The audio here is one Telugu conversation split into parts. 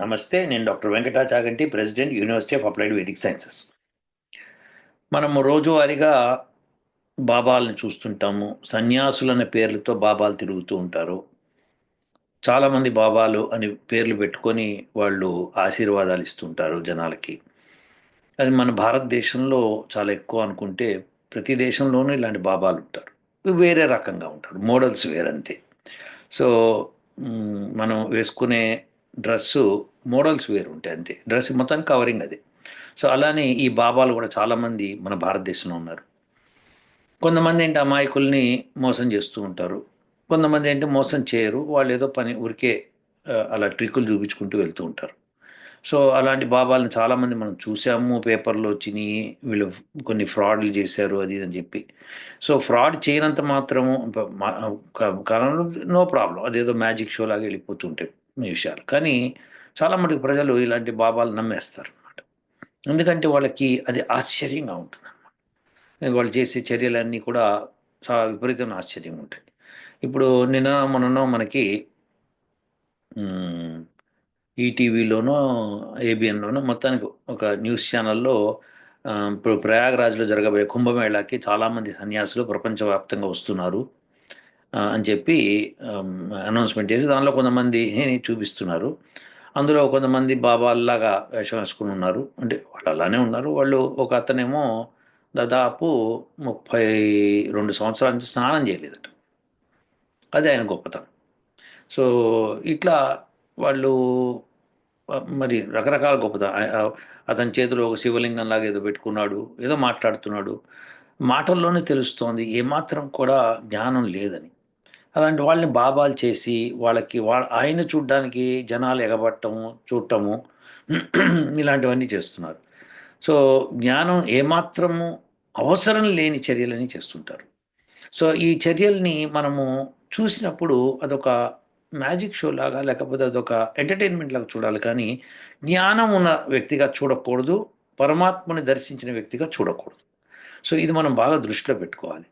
నమస్తే నేను doctor Venkatachaganti president university of applied Vedic sciences. మనము రోజువారీగా బాబాలను చూస్తుంటాము సన్యాసులనే పేర్లతో బాబాలు తిరుగుతూ ఉంటారు. చాలామంది బాబాలు అని పేర్లు పెట్టుకొని వాళ్ళు ఆశీర్వాదాలు ఇస్తుంటారు జనాలకి. అది మన భారతదేశంలో చాలా ఎక్కువ అనుకుంటే ప్రతి దేశంలోనూ ఇలాంటి బాబాలు ఉంటారు. వేరే రకంగా ఉంటారు మోడల్స్ వేరంతే. సో మనం వేసుకునే డ్రెస్సు మోడల్స్ వేరు ఉంటాయి అంతే. డ్రెస్ మొత్తం కవరింగ్ అది. సో అలానే ఈ బాబాలు కూడా చాలామంది మన భారతదేశంలో ఉన్నారు. కొంతమంది ఏంటి అమాయకుల్ని మోసం చేస్తూ ఉంటారు. కొంతమంది ఏంటి మోసం చేయరు. వాళ్ళు ఏదో పని ఊరికే అలా ట్రిక్కులు చూపించుకుంటూ వెళ్తూ ఉంటారు. సో అలాంటి బాబాలను చాలామంది మనం చూసాము. పేపర్లో వచ్చినాయి వీళ్ళు కొన్ని ఫ్రాడ్లు చేశారు అది అని చెప్పి. సో ఫ్రాడ్ చేయనంత మాత్రము కాలంలో నో ప్రాబ్లం. అదేదో మ్యాజిక్ షో లాగా వెళ్ళిపోతుంటాయి విషయాలు. కానీ చాలా మటుకు ప్రజలు ఇలాంటి బాబాలు నమ్మేస్తారు అనమాట ఎందుకంటే వాళ్ళకి అది ఆశ్చర్యంగా ఉంటుంది అనమాట వాళ్ళు చేసే చర్యలన్నీ కూడా చాలా విపరీతమైన ఆశ్చర్యం ఉంటాయి. ఇప్పుడు నిన్న మొన్న మనకి ఈటీవీలోనో ఏబిఎన్లోనో మొత్తానికి ఒక న్యూస్ ఛానల్లో ఇప్పుడు ప్రయాగరాజ్లో జరగబోయే కుంభమేళాకి చాలామంది సన్యాసులు ప్రపంచవ్యాప్తంగా వస్తున్నారు. అని చెప్పి అనౌన్స్మెంట్ చేసి దానిలో కొంతమంది చూపిస్తున్నారు. అందులో కొంతమంది బాబాల్లాగా వేషం వేసుకుని ఉన్నారు. అంటే వాళ్ళు అలానే ఉన్నారు. వాళ్ళు ఒక అతనేమో దాదాపు ముప్పై రెండు సంవత్సరాల నుంచి స్నానం చేయలేదట. అది ఆయన గొప్పతనం. సో ఇట్లా వాళ్ళు మరి రకరకాల గొప్పతనం. అతని చేతిలో ఒక శివలింగం లాగా ఏదో పెట్టుకున్నాడు ఏదో మాట్లాడుతున్నాడు. మాటల్లోనే తెలుస్తోంది ఏమాత్రం కూడా జ్ఞానం లేదని. అలాంటి వాళ్ళని బాబాలు చేసి వాళ్ళకి వాళ్ళ ఆయన చూడడానికి జనాలు ఎగబట్టము చూడటము ఇలాంటివన్నీ చేస్తున్నారు. సో జ్ఞానం ఏమాత్రము అవసరం లేని చర్యలని చేస్తుంటారు. సో ఈ చర్యల్ని మనము చూసినప్పుడు అదొక మ్యాజిక్ షో లాగా లేకపోతే అదొక ఎంటర్టైన్మెంట్ లాగా చూడాలి. కానీ జ్ఞానం ఉన్న వ్యక్తిగా చూడకూడదు పరమాత్మని దర్శించిన వ్యక్తిగా చూడకూడదు. సో ఇది మనం బాగా దృష్టిలో పెట్టుకోవాలి.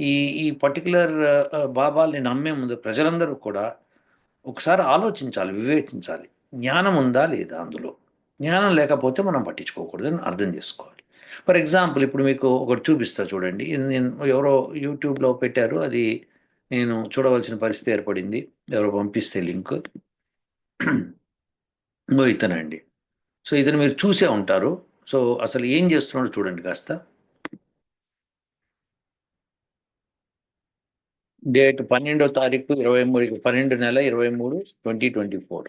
ఈ ఈ పర్టికులర్ బాబాల్ని నమ్మే ముందు ప్రజలందరూ కూడా ఒకసారి ఆలోచించాలి వివేచించాలి. జ్ఞానం ఉందా లేదా అందులో? జ్ఞానం లేకపోతే మనం పట్టించుకోకూడదని అర్థం చేసుకోవాలి. ఫర్ ఎగ్జాంపుల్ ఇప్పుడు మీకు ఒకటి చూపిస్తా చూడండి. నేను ఎవరో యూట్యూబ్లో పెట్టారు. అది నేను చూడవలసిన పరిస్థితి ఏర్పడింది. ఎవరో పంపిస్తే లింక్. ఇతనండి. సో ఇతను మీరు చూసే ఉంటారు. సో అసలు ఏం చేస్తున్నాడో చూడండి కాస్త. డేట్ పన్నెండో తారీఖు ఇరవై మూడు పన్నెండు నెల ఇరవై మూడు ట్వంటీ ట్వంటీ ఫోర్.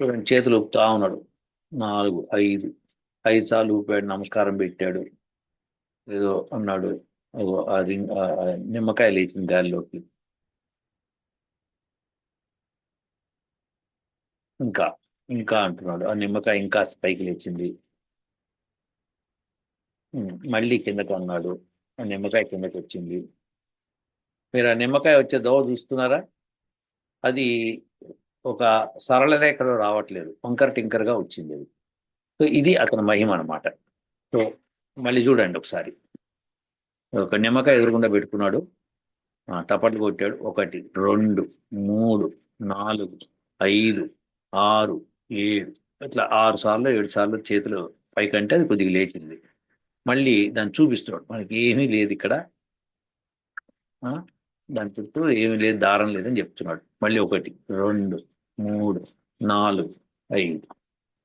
చూడండి చేతులు ఊపుతా ఉన్నాడు. నాలుగు ఐదు ఐదు సార్లు ఊపాడు నమస్కారం పెట్టాడు. ఏదో అన్నాడు నిమ్మకాయ లేచింది గాలిలోకి. ఇంకా ఇంకా అంటున్నాడు. ఆ నిమ్మకాయ ఇంకా పైకి లేచింది. మళ్ళీ కిందకు అన్నాడు. ఆ నిమ్మకాయ కిందకి వచ్చింది మీరు ఆ నిమ్మకాయ వచ్చే దోవ చూస్తున్నారా? అది ఒక సరళ రేఖలో రావట్లేదు. వంకర టింకర్గా వచ్చింది అది. సో ఇది అతని మహిమ అనమాట సో మళ్ళీ చూడండి ఒకసారి. ఒక నిమ్మకాయ ఎదురుకుండా పెట్టుకున్నాడు. టపట్లు కొట్టాడు. ఒకటి రెండు మూడు నాలుగు ఐదు ఆరు ఏడు ఇట్లా ఆరు సార్లు ఏడు సార్లు చేతులు పైకంటే అది కొద్దిగా లేచింది. మళ్ళీ దాన్ని చూపిస్తున్నాడు. మనకి ఏమీ లేదు ఇక్కడ. ఆ, దాని చుట్టూ ఏమి లేదు దారం లేదని చెప్తున్నాడు. మళ్ళీ ఒకటి రెండు మూడు నాలుగు ఐదు.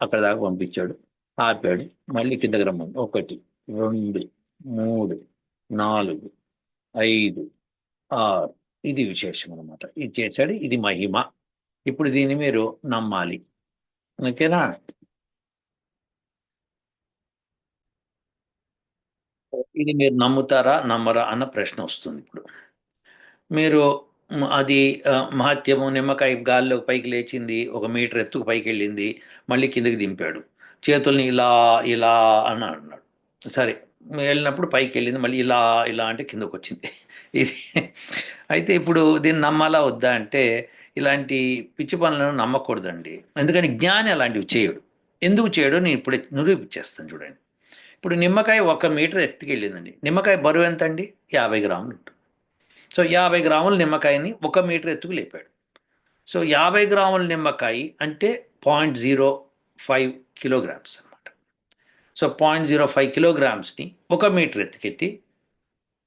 అక్కడ దాకా పంపించాడు. ఆపాడు. మళ్ళీ కిందకి రమ్మని ఒకటి రెండు మూడు నాలుగు ఐదు ఆరు. ఇది విశేషం అనమాట ఇది చేశాడు. ఇది మహిమ. ఇప్పుడు దీన్ని మీరు నమ్మాలి. ఓకేనా? ఇది మీరు నమ్ముతారా నమ్మరా అన్న ప్రశ్న వస్తుంది ఇప్పుడు. మీరు అది మహత్యము నిమ్మకాయ గాల్లో పైకి లేచింది ఒక మీటర్ ఎత్తుకు పైకి వెళ్ళింది మళ్ళీ కిందకి దింపాడు. చేతుల్ని ఇలా ఇలా అని అన్నాడు. సరే వెళ్ళినప్పుడు పైకి వెళ్ళింది మళ్ళీ ఇలా ఇలా అంటే కిందకు వచ్చింది ఇది అయితే ఇప్పుడు దీన్ని నమ్మాలా వద్దా అంటే ఇలాంటి పిచ్చి పనులను నమ్మకూడదండి. ఎందుకని జ్ఞాని అలాంటివి చేయడు. ఎందుకు చేయడు? నేను ఇప్పుడే నిరూపించేస్తాను చూడండి. ఇప్పుడు నిమ్మకాయ ఒక మీటర్ ఎత్తుకి వెళ్ళిందండి నిమ్మకాయ బరువు ఎంత అండి యాభై గ్రాములు ఉంటుంది. సో యాభై గ్రాముల నిమ్మకాయని ఒక మీటర్ ఎత్తుకు లేపాడు. సో యాభై గ్రాముల నిమ్మకాయ అంటే పాయింట్ జీరో ఫైవ్ కిలోగ్రామ్స్ అనమాట సో పాయింట్ జీరో ఫైవ్ కిలోగ్రామ్స్ని ఒక మీటర్ ఎత్తుకెత్తి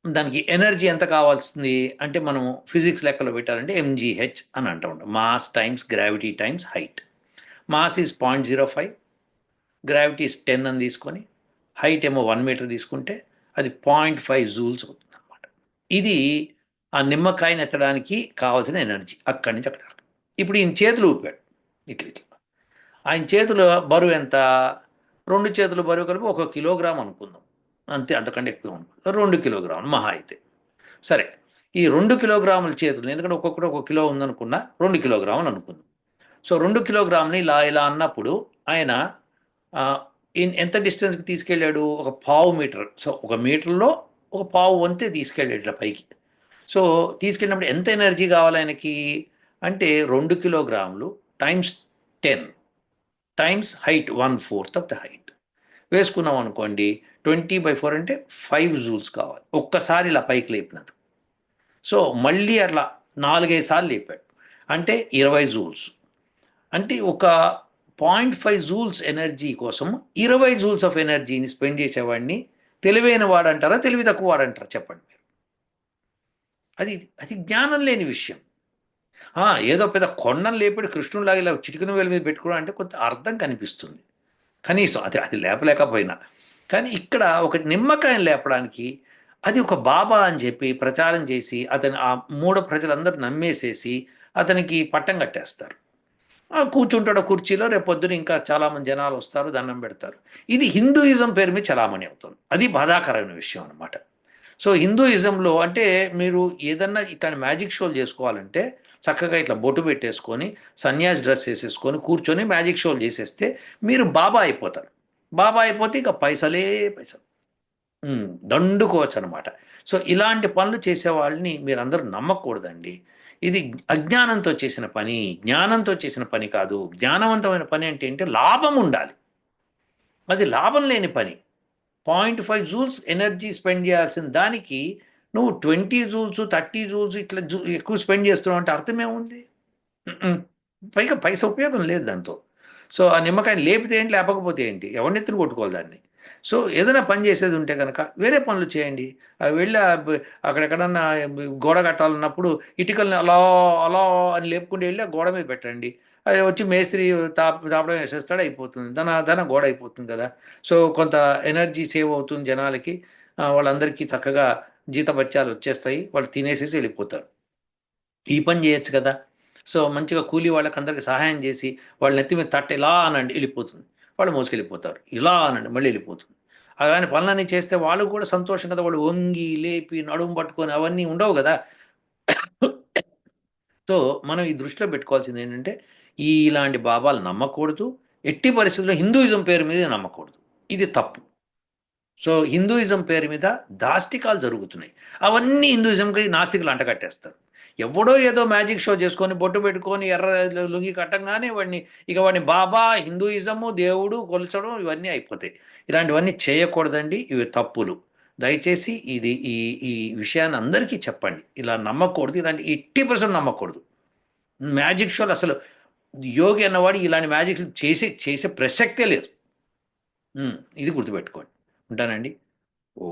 దానికి ఎనర్జీ ఎంత కావాల్సింది అంటే మనం ఫిజిక్స్ లెక్కలో పెట్టాలంటే ఎంజీహెచ్ అని అంటూ ఉంటాం. Mass times gravity times height. Mass is point zero five gravity is ten అని తీసుకొని హైట్ ఏమో వన్ మీటర్ తీసుకుంటే అది పాయింట్ ఫైవ్ జూల్స్ అవుతుంది అనమాట ఇది ఆ నిమ్మకాయని ఎత్తడానికి కావాల్సిన ఎనర్జీ అక్కడి నుంచి అక్కడ ఇప్పుడు ఈయన చేతులు ఊపాడు. ఇట్లా ఇట్లా. ఆయన చేతుల బరువు ఎంత? రెండు చేతుల బరువు కలిపి ఒక కిలోగ్రామ్ అనుకుందాం. అంతే అంతకంటే ఎక్కువ అనుకుందాం రెండు కిలోగ్రాములు మహా అయితే. సరే ఈ రెండు కిలోగ్రాముల చేతులు ఎందుకంటే ఒక్కొక్కటి ఒక కిలో ఉందనుకున్నా రెండు కిలోగ్రాములు అనుకుందాం. సో రెండు కిలోగ్రాములు ఇలా ఇలా అన్నప్పుడు ఆయన ఎంత డిస్టెన్స్కి తీసుకెళ్ళాడు? ఒక పావు మీటర్. సో ఒక మీటర్లో ఒక పావు వంతే తీసుకెళ్ళాడు ఇట్లా పైకి. సో తీసుకెళ్ళినప్పుడు ఎంత ఎనర్జీ కావాలి ఆయనకి? అంటే రెండు కిలోగ్రాములు times ten times height one fourth of the height. వేసుకున్నాం అనుకోండి ట్వంటీ బై ఫోర్ అంటే ఫైవ్ జూల్స్ కావాలి. ఒక్కసారి ఇలా పైకి లేపినది. సో మళ్ళీ అట్లా నాలుగైదు సార్లు లేపాడు. అంటే ఇరవై జూల్స్. అంటే ఒక పాయింట్ ఫైవ్ జూల్స్ ఎనర్జీ కోసం ఇరవై జూల్స్ ఆఫ్ ఎనర్జీని స్పెండ్ చేసేవాడిని. తెలివైన వాడంటారా తెలివి తక్కువ వాడంటారా? చెప్పండి. అది అది జ్ఞానం లేని విషయం. ఏదో పెద్ద కొండను లేపడి కృష్ణులాగా ఇలా చిటికిన వేల మీద పెట్టుకోవడం అంటే కొంత అర్థం కనిపిస్తుంది. కనీసం అది అది లేపలేకపోయినా. కానీ ఇక్కడ ఒక నిమ్మకాయం లేపడానికి అది ఒక బాబా అని చెప్పి ప్రచారం చేసి అతని ఆ మూడు ప్రజలందరూ నమ్మేసేసి అతనికి పట్టం కట్టేస్తారు. కూర్చుంటాడు కుర్చీలో రేపు పొద్దున ఇంకా చాలామంది జనాలు వస్తారు దండం పెడతారు. ఇది హిందూయిజం పేరు మీద చలామణి అవుతుంది. అది బాధాకరమైన విషయం అనమాట సో హిందూయిజంలో అంటే మీరు ఏదన్నా ఇట్లాంటి మ్యాజిక్ షోలు చేసుకోవాలంటే చక్కగా ఇట్లా బొట్టు పెట్టేసుకొని సన్యాసి డ్రెస్ వేసేసుకొని కూర్చొని మ్యాజిక్ షోలు చేసేస్తే మీరు బాబా అయిపోతారు. బాబా అయిపోతే ఇక పైసలే పైసలు. దండుకోవచ్చు అనమాట సో ఇలాంటి పనులు చేసే వాళ్ళని మీరు అందరూ నమ్మకూడదండి. ఇది అజ్ఞానంతో చేసిన పని జ్ఞానంతో చేసిన పని కాదు. జ్ఞానవంతమైన పని అంటే ఏంటి లాభం ఉండాలి. అది లాభం లేని పని. Point five joules energy spend చేయాల్సిన దానికి నువ్వు ట్వంటీ జూల్స్ థర్టీ జూల్స్ ఇట్లా జూ ఎక్కువ స్పెండ్ చేస్తున్నావు అంటే అర్థమేముంది పైగా పైసా ఉపయోగం లేదు దాంతో. సో ఆ నిమ్మకాయ లేపితే ఏంటి లేపకపోతే ఏంటి? ఎవరినెత్తులు కొట్టుకోవాలి దాన్ని? సో ఏదైనా పని చేసేది ఉంటే కనుక వేరే పనులు చేయండి. అవి వెళ్ళి అక్కడెక్కడన్నా గోడ కట్టాలన్నప్పుడు ఇటుకల్ని అలా అలా అని లేపుకుంటూ వెళ్ళి ఆ గోడ మీద పెట్టండి. అది వచ్చి మేస్త్రి తాప తాపడం వేసేస్తాడు అయిపోతుంది. ధన ధన గోడ అయిపోతుంది కదా. సో కొంత ఎనర్జీ సేవ్ అవుతుంది జనాలకి. వాళ్ళందరికీ చక్కగా జీతబత్యాలు వచ్చేస్తాయి. వాళ్ళు తినేసేసి వెళ్ళిపోతారు. ఈ పని చేయొచ్చు కదా. సో మంచిగా కూలీ వాళ్ళకి అందరికి సహాయం చేసి వాళ్ళ నెత్తి మీద తట్ట ఇలా అనండి వెళ్ళిపోతుంది. వాళ్ళు మోసుకెళ్ళిపోతారు. ఇలా అనండి మళ్ళీ వెళ్ళిపోతుంది. అలాంటి పనులన్నీ చేస్తే వాళ్ళు కూడా సంతోషం కదా. వాళ్ళు వంగి లేపి నడుము పట్టుకొని అవన్నీ ఉండవు కదా. సో మనం ఈ దృష్టిలో పెట్టుకోవాల్సింది ఏంటంటే ఇలాంటి బాబాలు నమ్మకూడదు. ఎట్టి పరిస్థితుల్లో హిందూయిజం పేరు మీద నమ్మకూడదు. ఇది తప్పు. సో హిందూయిజం పేరు మీద దాష్టికాలు జరుగుతున్నాయి. అవన్నీ హిందూయిజంకి నాస్తికులు అంటకట్టేస్తారు ఎవడో ఏదో మ్యాజిక్ షో చేసుకొని బొట్టు పెట్టుకొని ఎర్ర లుంగి కట్టంగానే వాడిని ఇక వాడిని బాబా హిందూయిజము దేవుడు కొలచడం ఇవన్నీ అయిపోతాయి. ఇలాంటివన్నీ చేయకూడదండి. ఇవి తప్పులు. దయచేసి ఇది ఈ ఈ విషయాన్ని అందరికీ చెప్పండి. ఇలా నమ్మకూడదు. ఇలాంటి ఎట్టి పర్సెంట్ నమ్మకూడదు. మ్యాజిక్ షోలు అసలు యోగి అన్నవాడు ఇలాంటి మ్యాజిక్ చేసి చేసే ప్రసక్తే లేదు. ఇది గుర్తుపెట్టుకోండి. ఉంటానండి. ఓ